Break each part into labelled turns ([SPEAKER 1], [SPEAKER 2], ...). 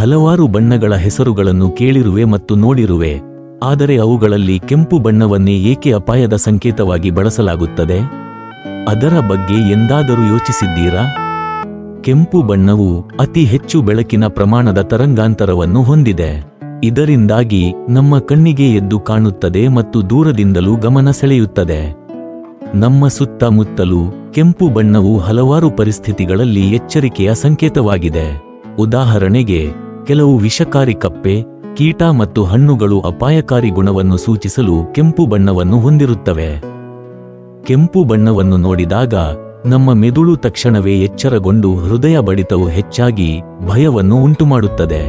[SPEAKER 1] ಹಲವಾರು ಬಣ್ಣಗಳ ಹೆಸರುಗಳನ್ನು ಕೇಳಿರುವೆ ಮತ್ತು ನೋಡಿರುವೆ. ಆದರೆ ಅವುಗಳಲ್ಲಿ ಕೆಂಪು ಬಣ್ಣವನ್ನೇ ಏಕೆ ಅಪಾಯದ ಸಂಕೇತವಾಗಿ ಬಳಸಲಾಗುತ್ತದೆ? ಅದರ ಬಗ್ಗೆ ಎಂದಾದರೂ ಯೋಚಿಸಿದ್ದೀರಾ? ಕೆಂಪು ಬಣ್ಣವು ಅತಿ ಹೆಚ್ಚು ಬೆಳಕಿನ ಪ್ರಮಾಣದ ತರಂಗಾಂತರವನ್ನು ಹೊಂದಿದೆ. ಇದರಿಂದಾಗಿ ನಮ್ಮ ಕಣ್ಣಿಗೆ ಎದ್ದು ಕಾಣುತ್ತದೆ ಮತ್ತು ದೂರದಿಂದಲೂ ಗಮನ ಸೆಳೆಯುತ್ತದೆ. ನಮ್ಮ ಸುತ್ತಮುತ್ತಲೂ ಕೆಂಪು ಬಣ್ಣವು ಹಲವಾರು ಪರಿಸ್ಥಿತಿಗಳಲ್ಲಿ ಎಚ್ಚರಿಕೆಯ ಸಂಕೇತವಾಗಿದೆ. ಉದಾಹರಣೆಗೆ ಕೆಲವು ವಿಷಕಾರಿ ಕಪ್ಪೆ, ಕೀಟ ಮತ್ತು ಹಣ್ಣುಗಳು ಅಪಾಯಕಾರಿ ಗುಣವನ್ನು ಸೂಚಿಸಲು ಕೆಂಪು ಬಣ್ಣವನ್ನು ಹೊಂದಿರುತ್ತವೆ. ಕೆಂಪು ಬಣ್ಣವನ್ನು ನೋಡಿದಾಗ ನಮ್ಮ ಮೆದುಳು ತಕ್ಷಣವೇ ಎಚ್ಚರಗೊಂಡು ಹೃದಯ ಬಡಿತವು ಹೆಚ್ಚಾಗಿ ಭಯವನ್ನು ಉಂಟುಮಾಡುತ್ತದೆ.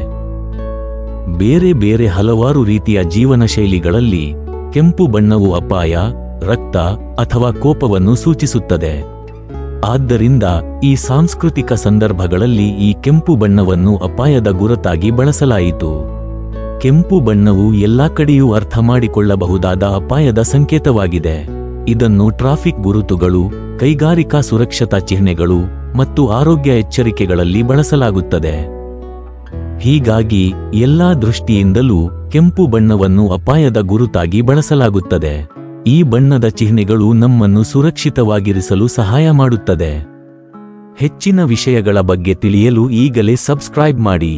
[SPEAKER 1] ಬೇರೆ ಬೇರೆ ಹಲವಾರು ರೀತಿಯ ಜೀವನ ಶೈಲಿಗಳಲ್ಲಿ ಕೆಂಪು ಬಣ್ಣವು ಅಪಾಯ, ರಕ್ತ ಅಥವಾ ಕೋಪವನ್ನು ಸೂಚಿಸುತ್ತದೆ. ಆದ್ದರಿಂದ ಈ ಸಾಂಸ್ಕೃತಿಕ ಸಂದರ್ಭಗಳಲ್ಲಿ ಈ ಕೆಂಪು ಬಣ್ಣವನ್ನು ಅಪಾಯದ ಗುರುತಾಗಿ ಬಳಸಲಾಯಿತು. ಕೆಂಪು ಬಣ್ಣವು ಎಲ್ಲಾ ಕಡೆಯೂ ಅರ್ಥ ಮಾಡಿಕೊಳ್ಳಬಹುದಾದ ಅಪಾಯದ ಸಂಕೇತವಾಗಿದೆ. ಇದನ್ನು ಟ್ರಾಫಿಕ್ ಗುರುತುಗಳು, ಕೈಗಾರಿಕಾ ಸುರಕ್ಷತಾ ಚಿಹ್ನೆಗಳು ಮತ್ತು ಆರೋಗ್ಯ ಎಚ್ಚರಿಕೆಗಳಲ್ಲಿ ಬಳಸಲಾಗುತ್ತದೆ. ಹೀಗಾಗಿ ಎಲ್ಲಾ ದೃಷ್ಟಿಯಿಂದಲೂ ಕೆಂಪು ಬಣ್ಣವನ್ನು ಅಪಾಯದ ಗುರುತಾಗಿ ಬಳಸಲಾಗುತ್ತದೆ. ಈ ಬಣ್ಣದ ಚಿಹ್ನೆಗಳು ನಮ್ಮನ್ನು ಸುರಕ್ಷಿತವಾಗಿರಿಸಲು ಸಹಾಯ ಮಾಡುತ್ತದೆ. ಹೆಚ್ಚಿನ ವಿಷಯಗಳ ಬಗ್ಗೆ ತಿಳಿಯಲು ಈಗಲೇ ಸಬ್ಸ್ಕ್ರೈಬ್ ಮಾಡಿ.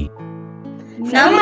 [SPEAKER 2] ನಮ್ಮ